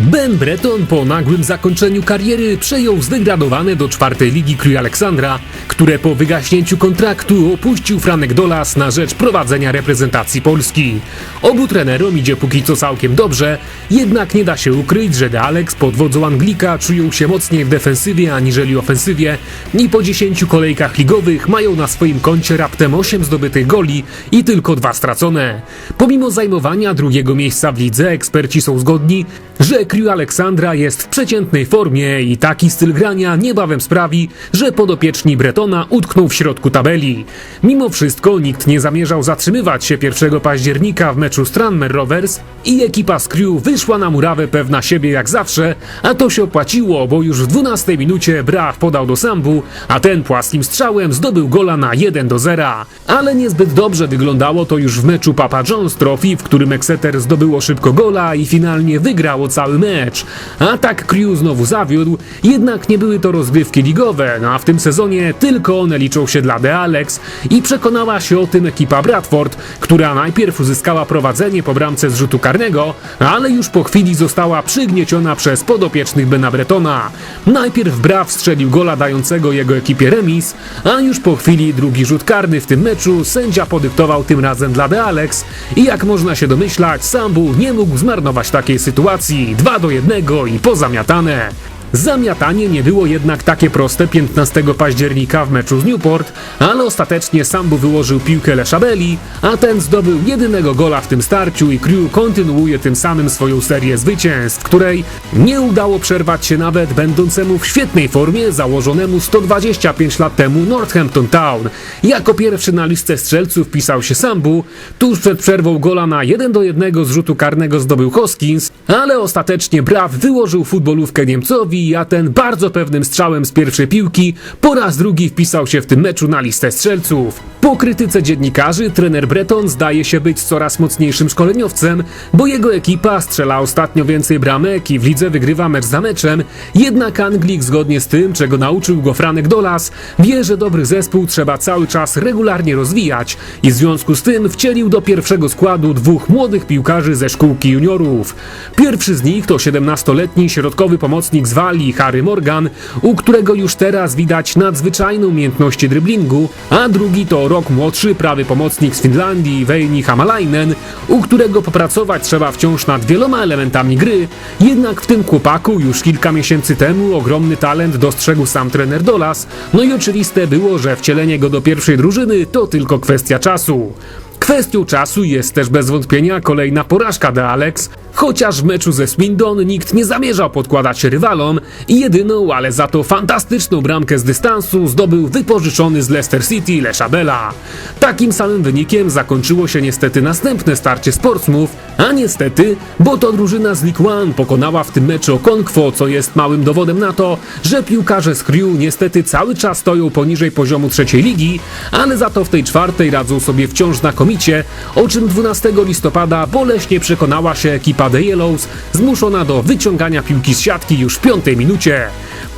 Ben Breton po nagłym zakończeniu kariery przejął zdegradowane do czwartej ligi Krój Aleksandra, które po wygaśnięciu kontraktu opuścił Franek Dolas na rzecz prowadzenia reprezentacji Polski. Obu trenerom idzie póki co całkiem dobrze, jednak nie da się ukryć, że De Alex pod wodzą Anglika czują się mocniej w defensywie aniżeli ofensywie i po 10 kolejkach ligowych mają na swoim koncie raptem 8 zdobytych goli i tylko dwa stracone. Pomimo zajmowania drugiego miejsca w lidze, eksperci są zgodni, że Crew Aleksandra jest w przeciętnej formie i taki styl grania niebawem sprawi, że podopieczni Bretona utkną w środku tabeli. Mimo wszystko nikt nie zamierzał zatrzymywać się 1 października w meczu Stranmer Rovers i ekipa z Crew wyszła na murawę pewna siebie jak zawsze, a to się opłaciło, bo już w 12 minucie Brach podał do Sambu, a ten płaskim strzałem zdobył gola na 1 do 0. Ale niezbyt dobrze wyglądało to już w meczu Papa John's Trophy, w którym Exeter zdobyło szybko gola i finalnie wygrało cały mecz. A tak Crew znowu zawiódł, jednak nie były to rozgrywki ligowe, no a w tym sezonie tylko one liczą się dla The Alex i przekonała się o tym ekipa Bradford, która najpierw uzyskała prowadzenie po bramce z rzutu karnego, ale już po chwili została przygnieciona przez podopiecznych Bena Bretona. Najpierw Braw strzelił gola dającego jego ekipie remis, a już po chwili drugi rzut karny w tym meczu sędzia podyktował tym razem dla The Alex i jak można się domyślać, Sambu nie mógł zmarnować takiej sytuacji. 2 do 1 i pozamiatane. Zamiatanie nie było jednak takie proste 15 października w meczu z Newport, ale ostatecznie Sambu wyłożył piłkę Leshabeli, a ten zdobył jedynego gola w tym starciu i Crew kontynuuje tym samym swoją serię zwycięstw, której nie udało przerwać się nawet będącemu w świetnej formie założonemu 125 lat temu Northampton Town. Jako pierwszy na listę strzelców pisał się Sambu, tuż przed przerwą gola na 1 do 1 z rzutu karnego zdobył Hoskins, ale ostatecznie Braw wyłożył futbolówkę Niemcowi, a ten bardzo pewnym strzałem z pierwszej piłki po raz drugi wpisał się w tym meczu na listę strzelców. Po krytyce dziennikarzy trener Breton zdaje się być coraz mocniejszym szkoleniowcem, bo jego ekipa strzela ostatnio więcej bramek i w lidze wygrywa mecz za meczem, jednak Anglik zgodnie z tym, czego nauczył go Franek Dolas, wie, że dobry zespół trzeba cały czas regularnie rozwijać i w związku z tym wcielił do pierwszego składu dwóch młodych piłkarzy ze szkółki juniorów. Pierwszy z nich to 17-letni środkowy pomocnik z Walii Harry Morgan, u którego już teraz widać nadzwyczajne umiejętności dryblingu, a drugi to rok młodszy prawy pomocnik z Finlandii Veini Hamalainen, u którego popracować trzeba wciąż nad wieloma elementami gry, jednak w tym chłopaku już kilka miesięcy temu ogromny talent dostrzegł sam trener Dolas, no i oczywiste było, że wcielenie go do pierwszej drużyny to tylko kwestia czasu. Kwestią czasu jest też bez wątpienia kolejna porażka de Alex, chociaż w meczu ze Swindon nikt nie zamierzał podkładać rywalom i jedyną, ale za to fantastyczną bramkę z dystansu zdobył wypożyczony z Leicester City Leshabela. Takim samym wynikiem zakończyło się niestety następne starcie z Portsmouth, a niestety, bo to drużyna z League One pokonała w tym meczu Okonkwo, co jest małym dowodem na to, że piłkarze z Crew niestety cały czas stoją poniżej poziomu trzeciej ligi, ale za to w tej czwartej radzą sobie wciąż znakomicie, o czym 12 listopada boleśnie przekonała się ekipa The Yellows, zmuszona do wyciągania piłki z siatki już w piątej minucie.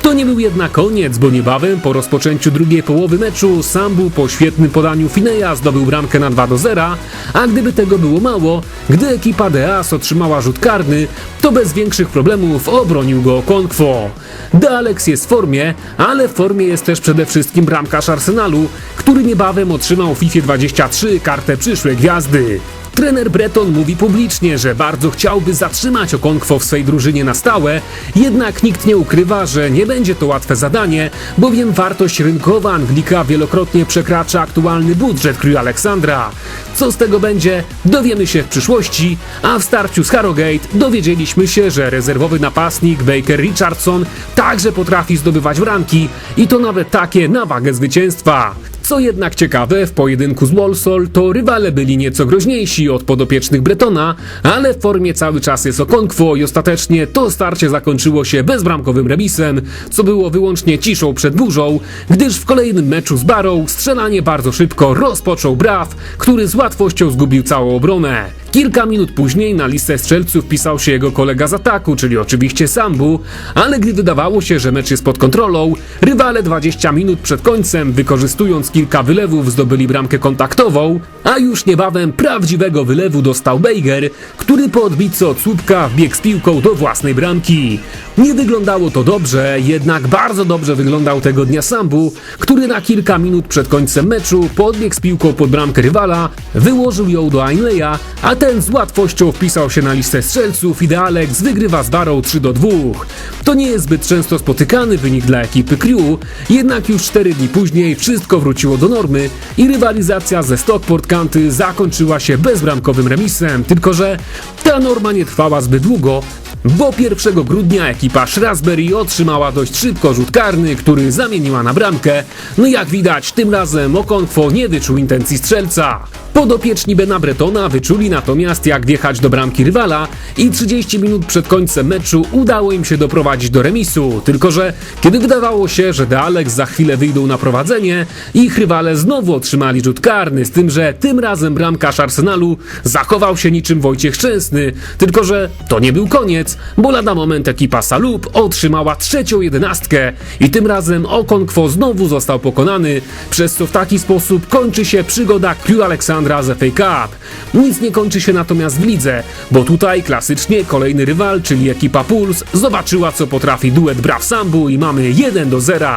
To nie był jednak koniec, bo niebawem po rozpoczęciu drugiej połowy meczu Sambu po świetnym podaniu Fineya zdobył bramkę na 2 do 0, a gdyby tego było mało, gdy ekipa Deas otrzymała rzut karny, to bez większych problemów obronił go Konkwo. De Alex jest w formie, ale w formie jest też przede wszystkim bramkarz Arsenalu, który niebawem otrzymał w FIFA 23 kartę przyszłej gwiazdy. Trener Breton mówi publicznie, że bardzo chciałby zatrzymać Okonkwo w swej drużynie na stałe, jednak nikt nie ukrywa, że nie będzie to łatwe zadanie, bowiem wartość rynkowa Anglika wielokrotnie przekracza aktualny budżet Crew Aleksandra. Co z tego będzie, dowiemy się w przyszłości, a w starciu z Harrogate dowiedzieliśmy się, że rezerwowy napastnik Baker Richardson także potrafi zdobywać bramki i to nawet takie na wagę zwycięstwa. Co jednak ciekawe, w pojedynku z Walsall to rywale byli nieco groźniejsi od podopiecznych Bretona, ale w formie cały czas jest Okonkwo i ostatecznie to starcie zakończyło się bezbramkowym remisem, co było wyłącznie ciszą przed burzą, gdyż w kolejnym meczu z Barrow strzelanie bardzo szybko rozpoczął Braw, który z łatwością zgubił całą obronę. Kilka minut później na listę strzelców pisał się jego kolega z ataku, czyli oczywiście Sambu, ale gdy wydawało się, że mecz jest pod kontrolą, rywale 20 minut przed końcem, wykorzystując kilka wylewów zdobyli bramkę kontaktową, a już niebawem prawdziwego wylewu dostał Bejger, który po odbicie od słupka wbiegł z piłką do własnej bramki. Nie wyglądało to dobrze, jednak bardzo dobrze wyglądał tego dnia Sambu, który na kilka minut przed końcem meczu podbiegł z piłką pod bramkę rywala, wyłożył ją do Ainleya, a ten z łatwością wpisał się na listę strzelców i Alex wygrywa z Barą 3 do 2. To nie jest zbyt często spotykany wynik dla ekipy Crew, jednak już 4 dni później wszystko wróciło do normy i rywalizacja ze Stockport County zakończyła się bezbramkowym remisem, tylko że ta norma nie trwała zbyt długo, bo 1 grudnia ekipa Shrewsbury otrzymała dość szybko rzut karny, który zamieniła na bramkę. No jak widać, tym razem Okonkwo nie wyczuł intencji strzelca. Podopieczni Bena Bretona wyczuli natomiast jak wjechać do bramki rywala i 30 minut przed końcem meczu udało im się doprowadzić do remisu. Tylko, że kiedy wydawało się, że The Alex za chwilę wyjdą na prowadzenie, ich rywale znowu otrzymali rzut karny, z tym, że tym razem bramkarz Arsenalu zachował się niczym Wojciech Szczęsny. Tylko, że to nie był koniec, bo lada moment ekipa Salub otrzymała trzecią jedenastkę i tym razem Okonkwo znowu został pokonany, przez co w taki sposób kończy się przygoda Crew Aleksandra z FA Cup. Nic nie kończy się natomiast w lidze, bo tutaj klasycznie kolejny rywal, czyli ekipa Puls, zobaczyła co potrafi duet Braw Sambu i mamy 1 do 0.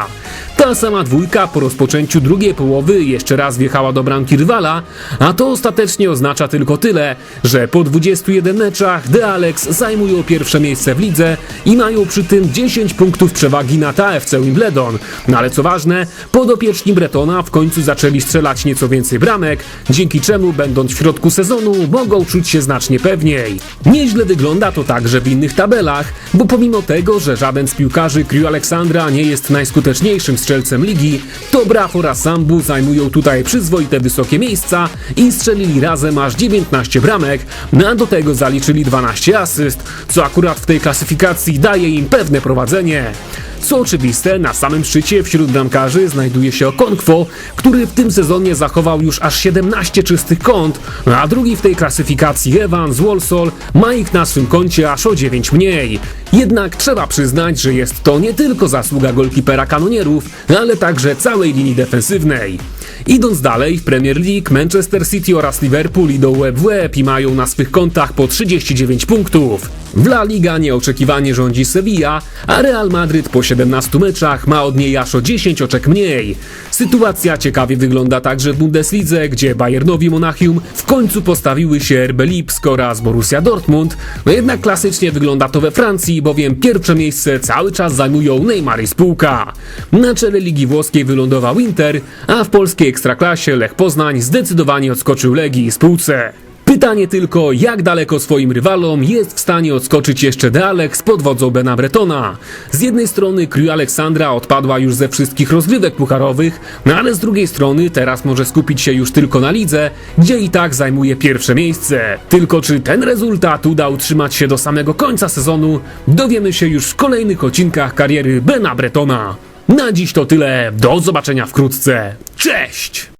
Ta sama dwójka po rozpoczęciu drugiej połowy jeszcze raz wjechała do bramki rywala, a to ostatecznie oznacza tylko tyle, że po 21 meczach The Alex zajmują pierwsze miejsce w lidze i mają przy tym 10 punktów przewagi nad AFC Wimbledon. No ale co ważne, podopieczni Bretona w końcu zaczęli strzelać nieco więcej bramek, dzięki czemu będąc w środku sezonu mogą czuć się znacznie pewniej. Nieźle wygląda to także w innych tabelach, bo pomimo tego, że żaden z piłkarzy Crew Aleksandra nie jest najskuteczniejszym strzelcem ligi, to Braw oraz Sambu zajmują tutaj przyzwoite wysokie miejsca i strzelili razem aż 19 bramek, no a do tego zaliczyli 12 asyst, co akurat w tej klasyfikacji daje im pewne prowadzenie. Co oczywiste, na samym szczycie wśród bramkarzy znajduje się Okonkwo, który w tym sezonie zachował już aż 17 czystych kąt, a drugi w tej klasyfikacji Evans Walsall ma ich na swym koncie aż o 9 mniej. Jednak trzeba przyznać, że jest to nie tylko zasługa golkipera kanonierów, ale także całej linii defensywnej. Idąc dalej, w Premier League Manchester City oraz Liverpool idą łeb w łeb i mają na swych kontach po 39 punktów. W La Liga nieoczekiwanie rządzi Sevilla, a Real Madryt po 17 meczach ma od niej aż o 10 oczek mniej. Sytuacja ciekawie wygląda także w Bundeslidze, gdzie Bayernowi Monachium w końcu postawiły się RB Lipsk oraz Borussia Dortmund, no jednak klasycznie wygląda to we Francji, bowiem pierwsze miejsce cały czas zajmują Neymar i spółka. Na czele Ligi Włoskiej wylądował Inter, a w polskiej Ekstraklasie Lech Poznań zdecydowanie odskoczył Legii i spółce. Pytanie tylko, jak daleko swoim rywalom jest w stanie odskoczyć jeszcze De Alex pod wodzą Bena Bretona. Z jednej strony Crew Aleksandra odpadła już ze wszystkich rozgrywek pucharowych, no ale z drugiej strony teraz może skupić się już tylko na lidze, gdzie i tak zajmuje pierwsze miejsce. Tylko czy ten rezultat uda utrzymać się do samego końca sezonu, dowiemy się już w kolejnych odcinkach kariery Bena Bretona. Na dziś to tyle, do zobaczenia wkrótce. Cześć!